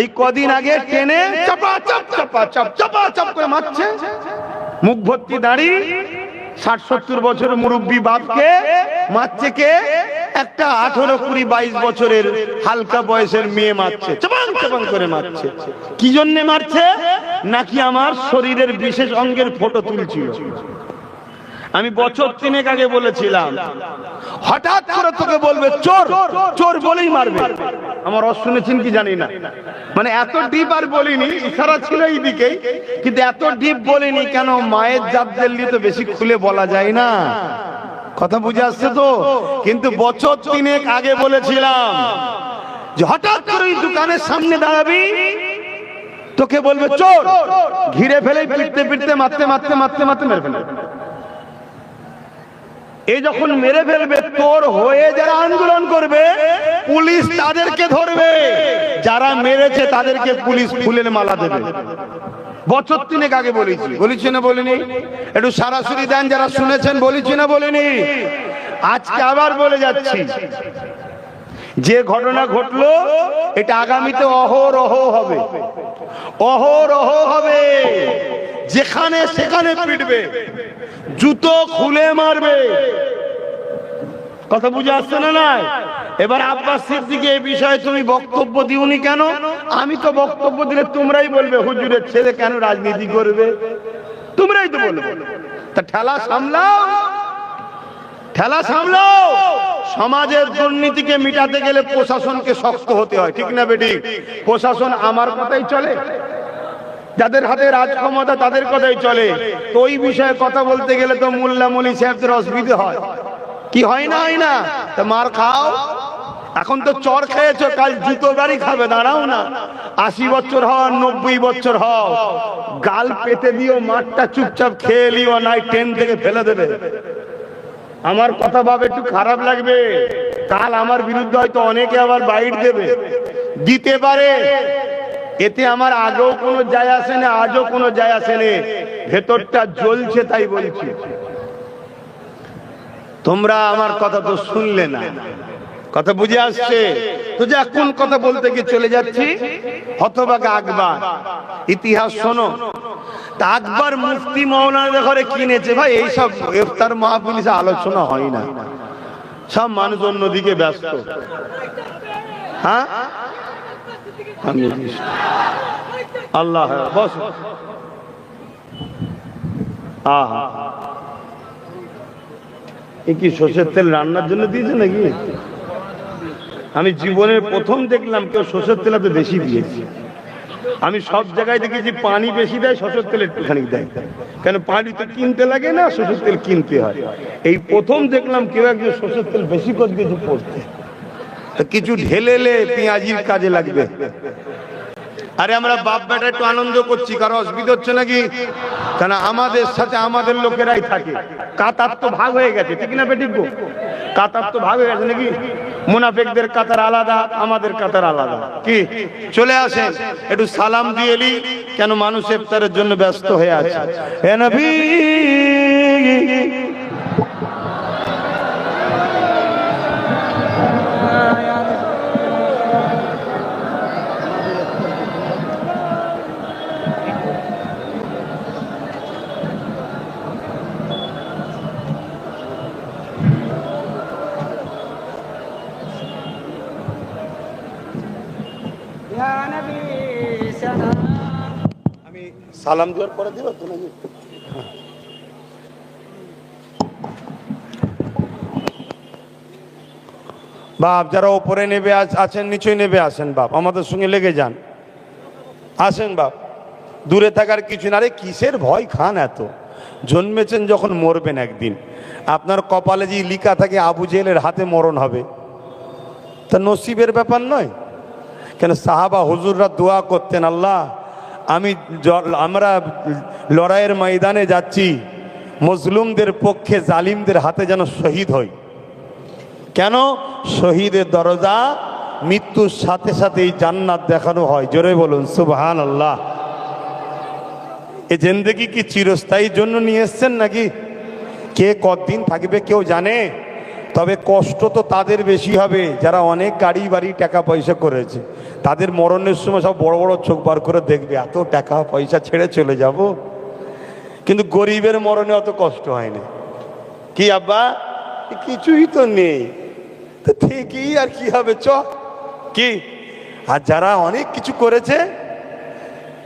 এই কদিন আগে টেনে চাপা, চাপ চাপা চাপ চাপা, চাপ করে মারছে। মুখ ভর্তি দাঁড়ি, ষাট, সত্তর বছর মুরব্বী বাপকে মারছে কে? একটা আঠারো, কুড়ি, বাইশ বছরের হালকা বয়সের মেয়ে মারছে। চাপাং চাপাং করে মারছে। কি জন্যে মারছে? নাকি আমার শরীরের বিশেষ অঙ্গের ফটো তুলছিল। আমি বছর তিনেক আগে বলেছিলাম, হঠাৎ করে তোকে বলবে, চোর চোর বলেই মারবে। আমার অস শুনেছেন কি জানি না। মানে এত ডিপ আর বলিনি, ইশারা ছিল এই দিকেই কিন্তু এত ডিপ বলিনি কেন মায়ের জাতদের নিয়ে তো বেশি খুলে বলা যায় না। কথা বুঝে আসছে তো? কিন্তু বছর তিনেক আগে বলেছিলাম যে হঠাৎ করে দোকানের সামনে দাঁড়াবি, তোকে বলবে, চোর, ঘিরে ফেলে পিটতে পিটতে মারতে মারতে মারতে মারতে মেরে ফেলে এই যখন মেরে ফেলবে, তোর হয়ে যারা আন্দোলন করবে পুলিশ তাদেরকে ধরবে। যারা মেরেছে তাদেরকে পুলিশ ফুলের মালা দেবে। বছর তিনেক আগে বলেছি। বলেছি না বলিনি? একটু সরাসরি দেন, যারা শুনেছেন, বলেছি না বলিনি? আজকে আবার বলে যাচ্ছি। যে ঘটনা ঘটলো, এটা আগামীতে অহরহ হবে। অহরহ হবে। যেখানে সেখানে পিটবে। জুতো খুলে মারবে। কথা বুঝে আসছে না নাই? এবার আব্বাস সিদ্দিকে এই বিষয়ে তুমি বক্তব্য দিওনি কেন? আমি তো বক্তব্য দিলে তোমরাই বলবে, হুজুরের ছেলে কেন রাজনীতি করবে? তোমরাই তো বলবে। তা ঠেলা সামলাও। ঠেলা সামলাও। সমাজের দুর্নীতিকে মিটাতে গেলে প্রশাসনকে শক্ত হতে হয়, ঠিক না বেটি? প্রশাসন আমার কথাই চলে। যাদের হাতে রাজ ক্ষমতা তাদের কথাই চলে। তো ওই বিষয়ে কথা বলতে গেলে তো মোল্লা মলি সাহেবদের অসুবিধে হয়। কি হয় না হয় না? তা মার খাও। এখন তো চর খেয়েছো, কাল জুতো গাড়ি খাবে, দাঁড়াও না। আশি বছর হও, নব্বই বছর হও। গাল পেতে দিও, মাঠটা চুপচাপ খেয়ে নিও নাই ট্রেন থেকে ফেলে দেবে। আমার কথা ভাবে একটু খারাপ লাগবে। কাল আমার বিরুদ্ধে হয়তো অনেকে আবার বাইট দেবে। দিতে পারে। এতে আমার আগেও কোনো যায় আসে না, আজও কোনো যায় আসে না। ভেতরটা জ্বলছে তাই বলছি। তোমরা আমার কথা তো শুনলে না। কথা বুঝে আসছে? তো যে এখন কথা বলতে গিয়ে চলে যাচ্ছি? হতবাগা আকবর। ইতিহাস শোনো। আকবর মুফতি মৌলানা ঘরে কিনেছে, ভাই, এইসব ইফতার মাহফিলিসে আলোচনা হয় না। সব মানুষ অন্যদিকে ব্যস্ত। হ্যাঁ? আল্লাহ বস আহা। কি সর্ষের তেল রান্নার জন্য দিয়েছে নাকি? আমি জীবনের প্রথম দেখলাম কেউ সর্ষের তেল এত বেশি দিয়েছে। আমি সব জায়গায় দেখেছি পানি বেশি দেয়, সর্ষের তেল একটুখানি দেয়। কেন পানি তো কিনতে লাগে না, সর্ষের তেল কিনতে হয়। এই প্রথম দেখলাম কেউ একজন সর্ষের তেল বেশি করে দিয়েছে পড়তে। তা কিছু ঢেলেলে পেঁয়াজির কাজে লাগবে। আরে আমরা বাপ বেটা একটু আনন্দ করছি, কারও অসুবিধা হচ্ছে নাকি? কেন আমাদের সাথে আমাদের লোকেরাই থাকে। কাতার তো ভাগ হয়ে গেছে, ঠিক না বেটিক? কাতার তো ভাগ হয়ে গেছে নাকি? মুনাফেকদের কাতার আলাদা, আমাদের কাতার আলাদা। কি? চলে আসেন, একটু সালাম দিয়ে এলি কেন মানুষ ইফতারের জন্য ব্যস্ত হয়ে আছে। হে সালাম দেওয়ার পরে তো নাকি? বাপ, যারা ওপরে নেবে আছেন নিচে নেবে, আসেন বাপ, আমাদের সঙ্গে লেগে যান। আসেন বাপ, দূরে থাকার কিছু না। আরে, কিসের ভয় খান এত? জন্মেছেন যখন মরবেন একদিন। আপনার কপালে যে লিখা থাকে, আবু জেলের হাতে মরণ হবে। তা নসিবের ব্যাপার নয়। কেন সাহাবা হুজুররা দোয়া করতেন, আল্লাহ আমি আমরা লড়াইয়ের ময়দানে যাচ্ছি মজলুমদের পক্ষে জালিমদের হাতে যেন শহীদ হই। কেন? শহীদের দরজা মৃত্যুর সাথে সাথেই জান্নাত দেখানো হয়। জোরে বলুন সুবহান আল্লাহ এ জেন্দেগি কি চিরস্থায়ীর জন্য নিয়ে এসছেন নাকি? কে কতদিন থাকবে কেউ জানে? তবে কষ্ট তো তাদের বেশি হবে, যারা অনেক গাড়ি, বাড়ি টাকা পয়সা করেছে। তাদের মরণের সময় সব বড় বড় চোখ বার করে দেখবে, এত টাকা পয়সা ছেড়ে চলে যাব? কিন্তু গরিবের মরণে অত কষ্ট হয় না। কি আব্বা? কিছুই তো নেই। তো ঠিকই আর কি হবে, চ। কি? আর যারা অনেক কিছু করেছে,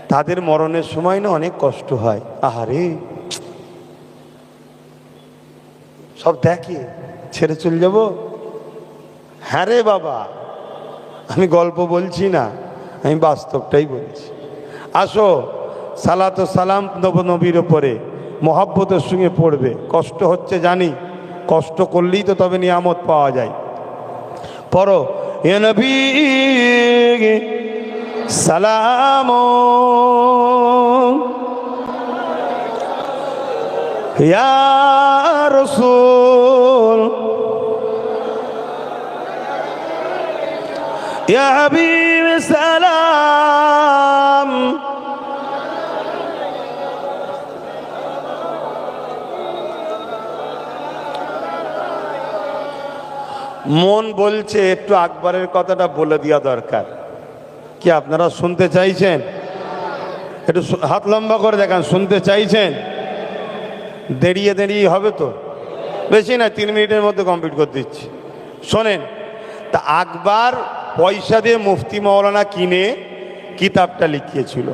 তাদের মরণের সময় না অনেক কষ্ট হয়। আহারে! সব দেখে। ছেড়ে চলে যাব? হ্যাঁ রে বাবা। আমি গল্প বলছি না, আমি বাস্তবটাই বলছি। আসো, সালাত সালাম নব নবীর ওপরে মহাব্বতের সঙ্গে পড়বে। কষ্ট হচ্ছে জানি, কষ্ট করলেই তো তবে নিয়ামত পাওয়া যায়। পড়ো, এ নবী, সালাম ইয়া ইয়া হাবিব, সালাম। মন বলছে, একটু আকবরের কথাটা বলে দেওয়া দরকার। কি আপনারা শুনতে চাইছেন? একটু হাত লম্বা করে দেখান, শুনতে চাইছেন? দেরিয়ে দেরিয়ে হবে তো? বেশি না তিন মিনিটের মধ্যে কমপ্লিট করে দিচ্ছি। শোনেন, তা আকবর পয়সা দিয়ে মুফতি মৌলানা কিনে কিতাবটা লিখিয়েছিল।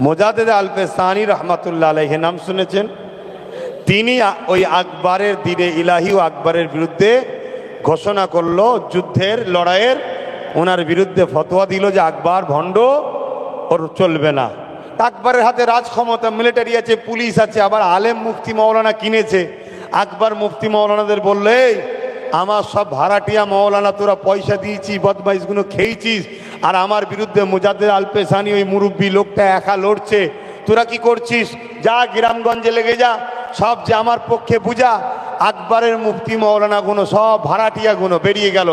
মোজাদেদ আলফে সানি রহমাতুল্লাহ আলহে নাম শুনেছেন? তিনি ওই আকবরের দিনে ইলাহি ও আকবরের বিরুদ্ধে ঘোষণা করল যুদ্ধের লড়াইয়ের। ওনার বিরুদ্ধে ফতোয়া দিল যে আকবর ভণ্ড ওর চলবে না। আকবরের হাতে রাজ ক্ষমতা মিলিটারি আছে পুলিশ আছে আবার আলেম মুফতি মৌলানা কিনেছে। আকবর মুফতি মৌলানাদের বললে "এই, আমার সব ভাড়াটিয়া মৌলানা, তোরা পয়সা দিয়েছি বদমাইশগুলো খেয়েছিস, আর আমার বিরুদ্ধে মুজাদ্দের আলপেসানি ওই মুরব্বী লোকটা একা লড়ছে। তোরা কি করছিস? যা, গ্রামগঞ্জে লেগে যা, সব যে আমার পক্ষে বুঝা, আকবরের মুক্তি মৌলানা গুলো সব ভাড়াটিয়া গুলো বেরিয়ে গেল।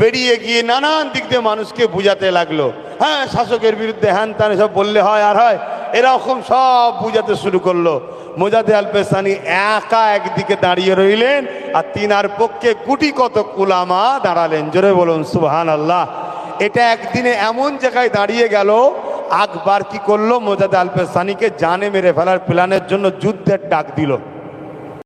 বেরিয়ে গিয়ে নানান দিক দিয়ে মানুষকে বুঝাতে লাগল। হ্যাঁ শাসকের বিরুদ্ধে হ্যান ত্যান সব বললে হয় আর হয়। এরকম সব বুঝাতে শুরু করল। মোজাদে আলপেসানি একা একদিকে দাঁড়িয়ে রইলেন আর তিনার পক্ষে গুটি কত কুলামা দাঁড়ালেন। জোরে বলুন সুবহান আল্লাহ এটা একদিনে এমন জায়গায় দাঁড়িয়ে গেল, আকবার কি করল? মোজাদে আলপেসানিকে জানে মেরে ফেলার প্ল্যানের জন্য যুদ্ধের ডাক দিল।